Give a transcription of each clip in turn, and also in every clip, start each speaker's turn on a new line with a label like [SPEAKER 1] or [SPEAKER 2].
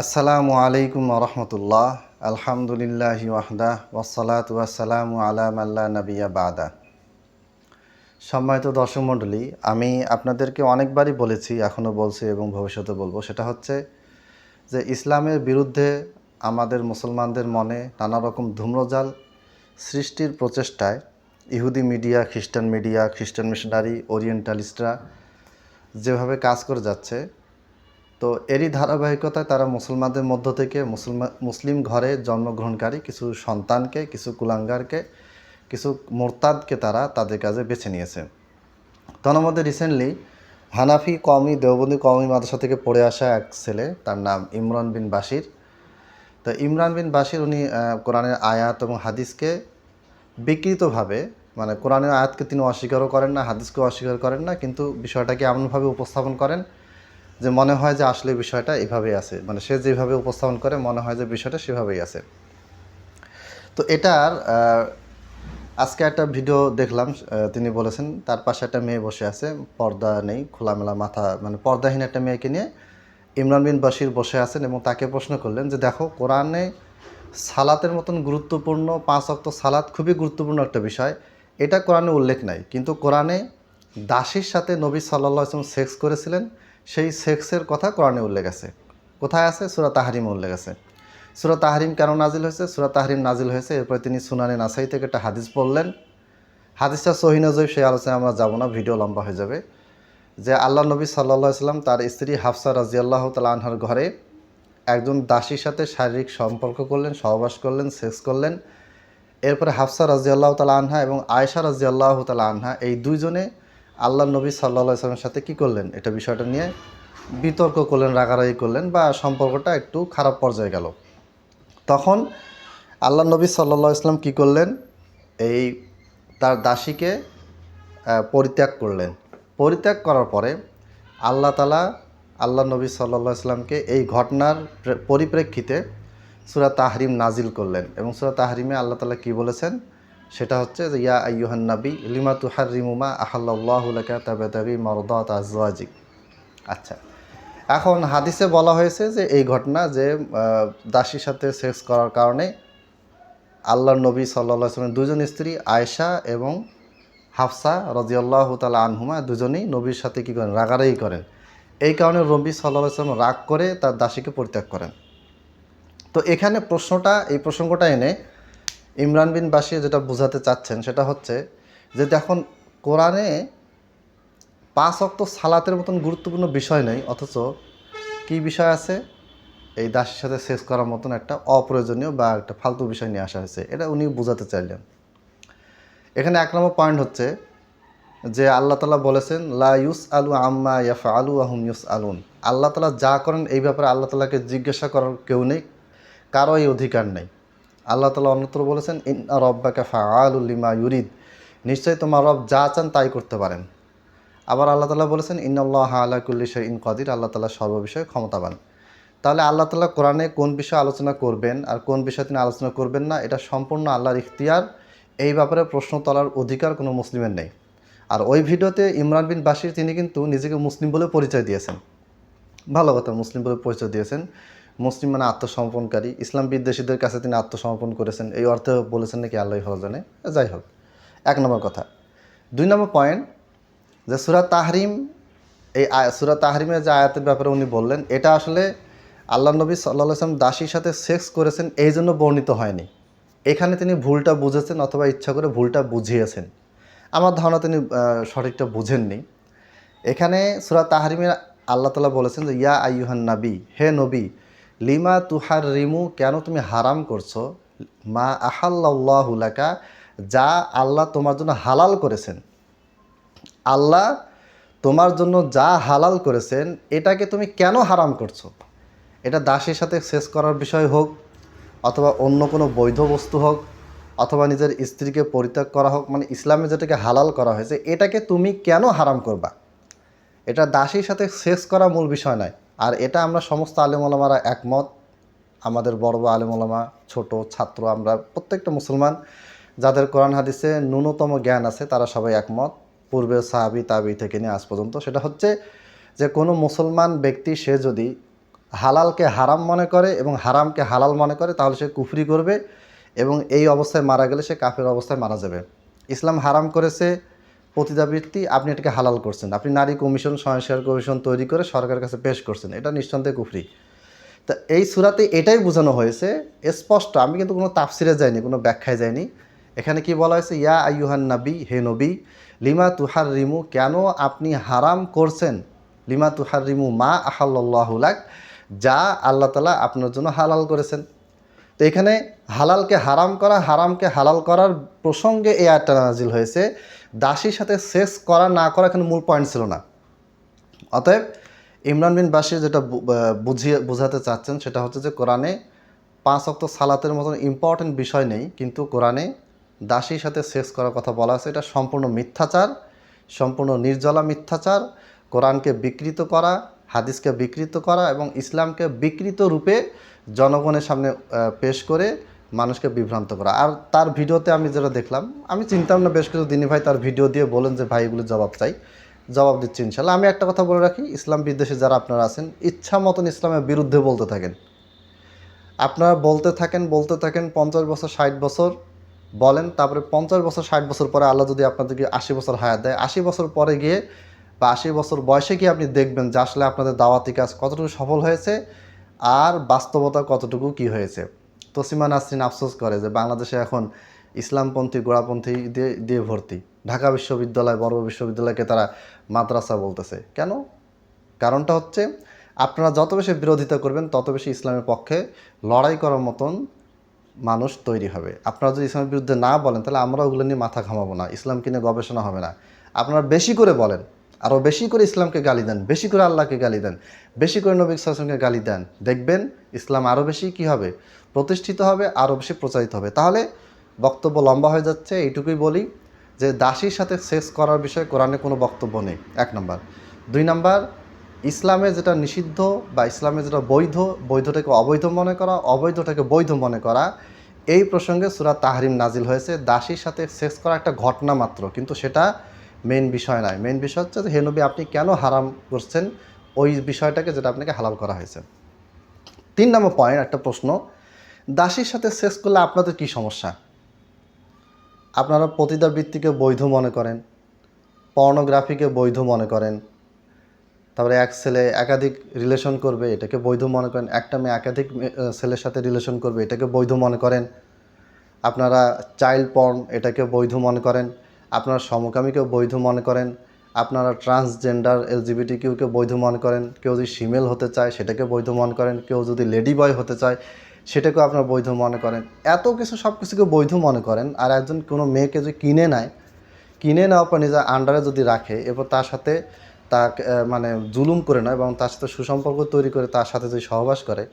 [SPEAKER 1] আসসালামু আলাইকুম রহমতুল্লাহ আলহামদুলিল্লাহ ওয়াহদা ওয়াসালাত ওয়াসালামু আলাম আল্লাহ নবিয়া বাদা। সম্মানিত দর্শক মণ্ডলী, আমি আপনাদেরকে অনেকবারই বলেছি এখনও বলছি এবং ভবিষ্যতে বলব, সেটা হচ্ছে যে ইসলামের বিরুদ্ধে আমাদের মুসলমানদের মনে নানা রকম ধূম্রজাল সৃষ্টির প্রচেষ্টায় ইহুদি মিডিয়া, খ্রিস্টান মিডিয়া, খ্রিস্টান মিশনারি, ওরিয়েন্টালিস্টরা যেভাবে কাজ করে যাচ্ছে তো এরই ধারাবাহিকতায় তারা মুসলমানদের মধ্য থেকে মুসলমান মুসলিম ঘরে জন্মগ্রহণকারী কিছু সন্তানকে, কিছু কুলাঙ্গারকে, কিছু মোরতাদকে তারা তাদের কাজে বেছে নিয়েছে। তার মধ্যে রিসেন্টলি হানাফি কওমি, দেওবন্দি কওমি মাদ্রাসা থেকে পড়ে আসা এক ছেলে, তার নাম ইমরান বিন বাশির। তো ইমরান বিন বাশির উনি কোরআনের আয়াত এবং হাদিসকে বিকৃতভাবে মানে কোরআনের আয়াতকে তিনি অস্বীকারও করেন না হাদিসকে অস্বীকার করেন না, কিন্তু বিষয়টাকে এমনভাবে উপস্থাপন করেন যে মনে হয় যে আসলে বিষয়টা এভাবেই আছে। মানে সে যেভাবে উপস্থাপন করে, মনে হয় যে বিষয়টা সেভাবেই আছে। তো এটার আজকে একটা ভিডিও দেখলাম তিনি বলেছেন, তার পাশে একটা মেয়ে বসে আছে, পর্দা নেই, খোলামেলা মাথা মানে পর্দাহীন একটা মেয়েকে নিয়ে ইমরান বিন বাশির বসে আছেন এবং তাকে প্রশ্ন করলেন যে, দেখো, কোরআনে সালাতের মতন গুরুত্বপূর্ণ, পাঁচ অক্ত সালাত খুবই গুরুত্বপূর্ণ একটা বিষয়। এটা কোরআনে উল্লেখ নাই, কিন্তু কোরআনে দাসীর সাথে নবী আসলাম সেক্স করেছিলেন সেই সেক্সের কথা কোরআনে উল্লেখ আছে। কোথায় আছে? সুরা তাহারিমে উল্লেখ আছে। সুরা তাহারিম কেন নাজিল হয়েছে? সুরা তাহারিম নাজিল হয়েছে, এরপরে তিনি সুনানি নাসাই থেকে একটা হাদিস পড়লেন। হাদিসটা সহিনজয় সেই আলোচনায় আমরা যাব না, ভিডিও লম্বা হয়ে যাবে। যে আল্লাহ নবী সাল্লাহ সাল্লাম তার স্ত্রী হাফসা রাজিয়াল্লাহ তালা আনহার ঘরে একজন দাসীর সাথে শারীরিক সম্পর্ক করলেন, সহবাস করলেন, সেক্স করলেন। এরপরে হাফসা রাজিয়াল্লাহ তালা আনহা এবং আয়েশা রাজিয়াল্লাহ তালা আনহা এই দুইজনে আল্লাহ নবী সাল্লাহ সাল্লামের সাথে কি করলেন? এটা বিষয়টা নিয়ে বিতর্ক করলেন, রাগারাগি করলেন বা সম্পর্কটা একটু খারাপ পর্যায়ে গেল। তখন আল্লাহ নবী সাল্লাহ ইসলাম কী করলেন? এই তার দাসীকে পরিত্যাগ করলেন। পরিত্যাগ করার পরে আল্লাহ তালা আল্লাহ নবী সাল্লাহ ইসলামকে এই ঘটনার পরিপ্রেক্ষিতে সুরা তাহরিম নাজিল করলেন এবং সুরা তাহরিমে আল্লাহ তালা কী বলেছেন? সেটা হচ্ছে যে, ইয়া আইয়ুহান নবী, লিমা তুহার রিমুমা আহাল্লাহুলাকা তাবে তাবি মরদাত আজওয়াজিক। আচ্ছা এখন হাদিসে বলা হয়েছে যে, এই ঘটনা যে দাসীর সাথে সেক্স করার কারণে আল্লাহর নবী সাল্লাহ আসলামের দুজন স্ত্রী আয়েশা এবং হাফসা রাজিয়াল্লাহ তালা আনহুমা দুজনেই নবীর সাথে কী করেন? রাগারাগি করেন। এই কারণে নবী সাল্লাহ আসলাম রাগ করে তার দাসীকে পরিত্যাগ করেন। তো এখানে প্রশ্নটা, এই প্রসঙ্গটা এনে ইমরান বিন বাসির যেটা বোঝাতে চাচ্ছেন সেটা হচ্ছে যে দেখুন, কোরআনে পাঁচ অক্ত সালাতের মতন গুরুত্বপূর্ণ বিষয় নেই, অথচ কী বিষয় আছে? এই দাসের সাথে শেষ করার মতন একটা অপ্রয়োজনীয় বা একটা ফালতু বিষয় নিয়ে আসা হয়েছে। এটা উনি বোঝাতে চাইলেন। এখানে এক নম্বর পয়েন্ট হচ্ছে যে আল্লাহ তালা বলেছেন, লা ইউস আলু আম্মা ইয়াফা আলু আহম ইউস আলুন আল্লাহ তালা যা করেন, এই ব্যাপারে আল্লাহ তালাকে জিজ্ঞাসা করার কেউ নেই কারও এই অধিকার নেই। আল্লাহ তালা অন্যত্র বলেছেন ইন রব্বাকে ফা আলুল্লিমা ইউরিদ। নিশ্চয়ই তোমার রব যা চান তাই করতে পারেন। আবার আল্লাহ তালা বলেছেন ইন্নআল্লাহ আলা কুল্লি শাহ ইন কদির। আল্লাহ তালা সর্ববিষয়ে ক্ষমতাবান। তাহলে আল্লাহ তালা কোরআনে কোন বিষয়ে আলোচনা করবেন আর কোন বিষয়ে তিনি আলোচনা করবেন না, এটা সম্পূর্ণ আল্লাহর ইখতিয়ার। এই ব্যাপারে প্রশ্ন তোলার অধিকার কোনো মুসলিমের নেই। আর ওই ভিডিওতে ইমরান বিন বাশির তিনি কিন্তু নিজেকে মুসলিম বলে পরিচয় দিয়েছেন। ভালো কথা, মুসলিম বলে পরিচয় দিয়েছেন। মুসলিম মানে আত্মসমর্পণকারী। ইসলাম বিদ্বেষীদের কাছে তিনি আত্মসমর্পণ করেছেন। এই অর্থে বলেছেন নাকি আল্লাহ ভালো জানে যাই হোক, এক নম্বর কথা। দুই নম্বর পয়েন্ট যে সুরা তাহরিম, এই সুরা তাহরিমের যে আয়াতের ব্যাপারে উনি বললেন, এটা আসলে আল্লাহ নবী সাল্লাহ আসলাম দাসীর সাথে সেক্স করেছেন, এই জন্য বর্ণিত হয়নি। এখানে তিনি ভুলটা বুঝেছেন অথবা ইচ্ছা করে ভুলটা বুঝিয়েছেন। আমার ধারণা তিনি সঠিকটা বুঝেননি। এখানে সুরা তাহারিমে আল্লাহ তালা বলেছেন যে, ইয়া আইয়ুহান নাবি, হে নবী লিমা তুহার রিমু কেন তুমি হারাম করছ? মা আহাল্লাহুলাকা যা আল্লাহ তোমার জন্য হালাল করেছেন। আল্লাহ তোমার জন্য যা হালাল করেছেন, এটাকে তুমি কেন হারাম করছ? এটা দাসের সাথে শেষ করার বিষয় হোক, অথবা অন্য কোনো বৈধ বস্তু হোক, অথবা নিজের স্ত্রীকে পরিত্যাগ করা হোক মানে ইসলামে যেটাকে হালাল করা হয়েছে, এটাকে তুমি কেন হারাম করবা? এটা দাসীর সাথে শেষ করা মূল বিষয় নয়। আর এটা আমরা সমস্ত আলেমলামারা একমত। আমাদের বড় আলেমলামা, ছোট, ছাত্র, আমরা প্রত্যেকটা মুসলমান, যাদের কোরআন হাদিসে ন্যূনতম জ্ঞান আছে, তারা সবাই একমত। পূর্বে সাহাবি, তাবি থেকে নিয়ে আজ পর্যন্ত। সেটা হচ্ছে যে কোনো মুসলমান ব্যক্তি, সে যদি হালালকে হারাম মনে করে এবং হারামকে হালাল মনে করে, তাহলে সে কুফরি করবে এবং এই অবস্থায় মারা গেলে সে কাফের অবস্থায় মারা যাবে। ইসলাম হারাম করেছে পতিতাবৃত্তি আপনি এটাকে হালাল করছেন। আপনি নারী কমিশন সংস্কার কমিশন তৈরি করে সরকারের কাছে পেশ করছেন। এটা নিঃসন্দেহে কুফরি। তা এই সুরাতে এটাই বোঝানো হয়েছে, স্পষ্ট, আমি কিন্তু কোনো তাফসিরে যাইনি, কোনো ব্যাখ্যায় যাইনি। এখানে কি বলা হয়েছে? ইয়া আইয়ুহান নবী, হে নবী, লিমা তুহার রিমু কেন আপনি হারাম করছেন? লিমা তুহার রিমু মা আহাল্লাহুলাক যা আল্লাহ তালা আপনার জন্য হালাল করেছেন। তো এখানে হালালকে হারাম করা, হারামকে হালাল করার প্রসঙ্গে এই আয়টা নাজিল হয়েছে দাসীর সাথে শেষ করা, না করা এখানে মূল পয়েন্ট ছিল না। অতএব ইমরান বিন বাসির যেটা বুঝিয়ে, বোঝাতে চাচ্ছেন সেটা হচ্ছে যে কোরআনে পাঁচ অক্ত সালাতের মতন ইম্পর্টেন্ট বিষয় নেই, কিন্তু কোরআনে দাসীর সাথে শেষ করার কথা বলা আছে। এটা সম্পূর্ণ মিথ্যাচার, সম্পূর্ণ নির্জলা মিথ্যাচার। কোরআনকে বিকৃত করা, হাদিসকে বিকৃত করা এবং ইসলামকে বিকৃত রূপে জনগণের সামনে পেশ করে মানুষকে বিভ্রান্ত করা। আর তার ভিডিওতে আমি যেটা দেখলাম, আমি চিন্তাম না বেশ কিছু দিনই ভাই তার ভিডিও দিয়ে বলেন যে, ভাই, এগুলো জবাব চাই। জবাব দিচ্ছি ইনশাল্লাহ। আমি একটা কথা বলে রাখি, ইসলাম বিদ্বেষী যারা আপনারা আছেন, ইচ্ছা মতন ইসলামের বিরুদ্ধে বলতে থাকেন। আপনারা বলতে থাকেন বলতে থাকেন, পঞ্চাশ বছর, ষাট বছর বলেন, তারপরে পঞ্চাশ বছর, ষাট বছর পরে আল্লাহ যদি আপনাদেরকে আশি বছর হায়াত দেয়, আশি বছর পরে গিয়ে বা আশি বছর বয়সে গিয়ে আপনি দেখবেন যে, আসলে আপনাদের দাওয়াতি কাজ কতটুকু সফল হয়েছে আর বাস্তবতা কতটুকু কি হয়েছে। তসিমা নাসরিন আফসোস করে যে বাংলাদেশে এখন ইসলামপন্থী, গোড়াপন্থী দিয়ে দিয়ে ভর্তি। ঢাকা বিশ্ববিদ্যালয়, বড় বিশ্ববিদ্যালয়কে তারা মাদ্রাসা বলতেছে। কেন? কারণটা হচ্ছে আপনারা যত বেশি বিরোধিতা করবেন, তত বেশি ইসলামের পক্ষে লড়াই করার মতন মানুষ তৈরি হবে। আপনারা যদি ইসলামের বিরুদ্ধে না বলেন, তাহলে আমরা ওগুলো নিয়ে মাথা ঘামাবো না। ইসলাম কিনে গবেষণা হবে না। আপনারা বেশি করে বলেন আরও বেশি করে ইসলামকে গালি দেন, বেশি করে আল্লাহকে গালি দেন, বেশি করে নবী সালামকে গালি দেন, দেখবেন ইসলাম আরও বেশি কি হবে? প্রতিষ্ঠিত হবে আরও বেশি প্রচারিত হবে। তাহলে বক্তব্য লম্বা হয়ে যাচ্ছে, এইটুকুই বলি যে দাসীর সাথে শেষ করার বিষয়ে কোরআনে কোনো বক্তব্য নেই, এক নম্বর। দুই নম্বর, ইসলামে যেটা নিষিদ্ধ বা ইসলামে যেটা বৈধ, বৈধটাকে অবৈধ মনে করা, অবৈধটাকে বৈধ মনে করা, এই প্রসঙ্গে সুরা তাহরিম নাজিল হয়েছে। দাসীর সাথে শেষ করা একটা ঘটনা মাত্র, কিন্তু সেটা মেন বিষয় নয় মেন বিষয় হচ্ছে যে, হে নবী, আপনি কেন হারাম করছেন? ওই বিষয়টাকে যেটা আপনাকে হালাল করা হয়েছে। তিন নম্বর পয়েন্ট একটা প্রশ্ন। দাসীর সাথে শেষ করলে আপনাদের কি সমস্যা? আপনারা পতিতার বৃত্তিকে বৈধ মনে করেন পর্নোগ্রাফিকে বৈধ মনে করেন, তারপরে এক ছেলে একাধিক রিলেশন করবে, এটাকে বৈধ মনে করেন, একটা মেয়ে একাধিক ছেলের সাথে রিলেশন করবে, এটাকে বৈধ মনে করেন। আপনারা চাইল্ড পর্ন এটাকে বৈধ মনে করেন। আপনারা সমকামীকে বৈধ মনে করেন, আপনারা ট্রান্সজেন্ডার এলজিবিটি কিউকে বৈধ মনে করেন, কেউ যদি ফিমেল হতে চায় সেটাকে বৈধ মনে করেন, কেউ যদি লেডি বয় হতে চায় সেটাকেও আপনারা বৈধ মনে করেন। এত কিছু সব কিছুকে বৈধ মনে করেন আর একজন কোনো মেয়েকে যদি কিনে নেয়, কিনে নেওয়ার পর নিজের আন্ডারে যদি রাখে, এরপর তার সাথে তাকে মানে জুলুম করে নয় এবং তার সাথে সুসম্পর্ক তৈরি করে তার সাথে যদি সহবাস করে,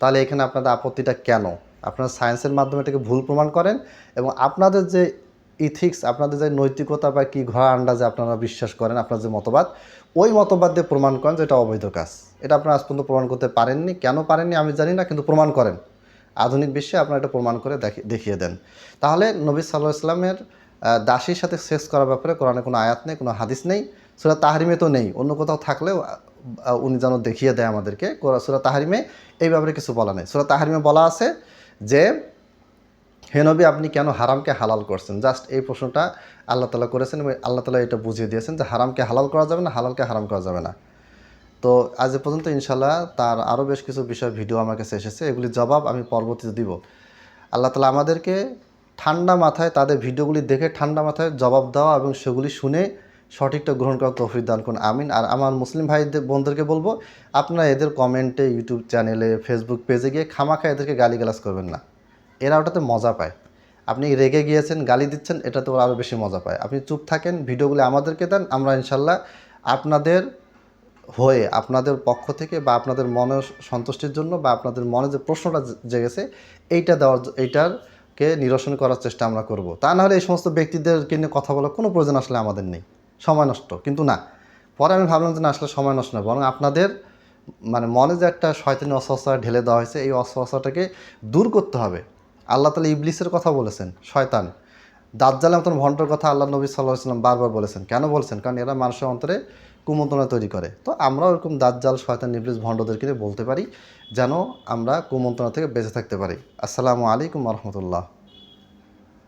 [SPEAKER 1] তাহলে এখানে আপনাদের আপত্তিটা কেন? আপনারা সায়েন্সের মাধ্যমে এটাকে ভুল প্রমাণ করেন এবং আপনাদের যে ইথিক্স আপনাদের যে নৈতিকতা বা কি ঘোড়া আন্ডাজে আপনারা বিশ্বাস করেন, আপনার যে মতবাদ, ওই মতবাদ দিয়ে প্রমাণ করেন যে এটা অবৈধ কাজ। এটা আপনারা আজ পর্যন্ত প্রমাণ করতে পারেননি। কেন পারেননি আমি জানি না, কিন্তু প্রমাণ করেন। আধুনিক বিশ্বে আপনারা এটা প্রমাণ করে দেখি- দেখিয়ে দেন। তাহলে নবী সাল্লাহ ইসলামের দাসীর সাথে শেষ করার ব্যাপারে কোরআনে কোনো আয়াত নেই, কোনো হাদিস নেই। সুরা তাহারিমে তো নেই, অন্য কোথাও থাকলেও উনি যেন দেখিয়ে দেয় আমাদেরকে সুরা তাহারিমে, এই ব্যাপারে কিছু বলা নেই। সুরা তাহারিমে বলা আছে যে হে নবী, আপনি কেন হারামকে হালাল করছেন? জাস্ট এই প্রশ্নটা আল্লাহ তালা করেছেন এবং আল্লাহ তালা এটা বুঝিয়ে দিয়েছেন যে হারামকে হালাল করা যাবে না, হালালকে হারাম করা যাবে না। তো আজ পর্যন্ত ইনশাল্লাহ তার আরও বেশ কিছু বিষয়, ভিডিও আমার কাছে এসেছে, এগুলি জবাব আমি পরবর্তীতে দিব। আল্লাহ তালা আমাদেরকে ঠান্ডা মাথায় তাদের ভিডিওগুলি দেখে ঠান্ডা মাথায় জবাব দেওয়া এবং সেগুলি শুনে সঠিকটা গ্রহণ করা তৌফিক দান করুন, আমিন। আর আমার মুসলিম ভাইদের, বোনদেরকে বলব, আপনারা এদের কমেন্টে, ইউটিউব চ্যানেলে, ফেসবুক পেজে গিয়ে খামাখা এদেরকে গালিগালাজ করবেন না। এরা ওটাতে মজা পায়। আপনি রেগে গিয়েছেন, গালি দিচ্ছেন এটাতে ওরা আরও বেশি মজা পায়। আপনি চুপ থাকেন, ভিডিওগুলি আমাদেরকে দেন, আমরা ইনশাল্লাহ আপনাদের হয়ে, আপনাদের পক্ষ থেকে বা আপনাদের মনে সন্তুষ্টির জন্য বা আপনাদের মনে যে প্রশ্নটা জেগেছে, এইটা দেওয়ার এইটারকে নিরসন করার চেষ্টা আমরা করব। তা না হলে এই সমস্ত ব্যক্তিদেরকে নিয়ে কথা বলার কোনো প্রয়োজন আসলে আমাদের নেই। সময় নষ্ট, কিন্তু না। পরে আমি ভাবলাম যে না, আসলে সময় নষ্ট না, বরং আপনাদের মানে মনে যে একটা শয়তানি অস্বস্থা ঢেলে দেওয়া হয়েছে, এই অস্বস্থাটাকে দূর করতে হবে। আল্লাহ তালা ইবলিসের কথা বলেছেন, শয়তান। দাজ্জালের মতন ভণ্ডর কথা আল্লাহ নবী সাল্লাহ ইসলাম বারবার বলেছেন। কেন বলছেন? কারণ এরা মানুষের অন্তরে কুমন্ত্রণা তৈরি করে। তো আমরা ওরকম দাজ্জাল, শয়তান, ইবলিস ভণ্ডদেরকে বলতে পারি, যেন আমরা কুমন্ত্রণা থেকে বেঁচে থাকতে পারি। আসসালামু আলাইকুম রহমতুল্লাহ।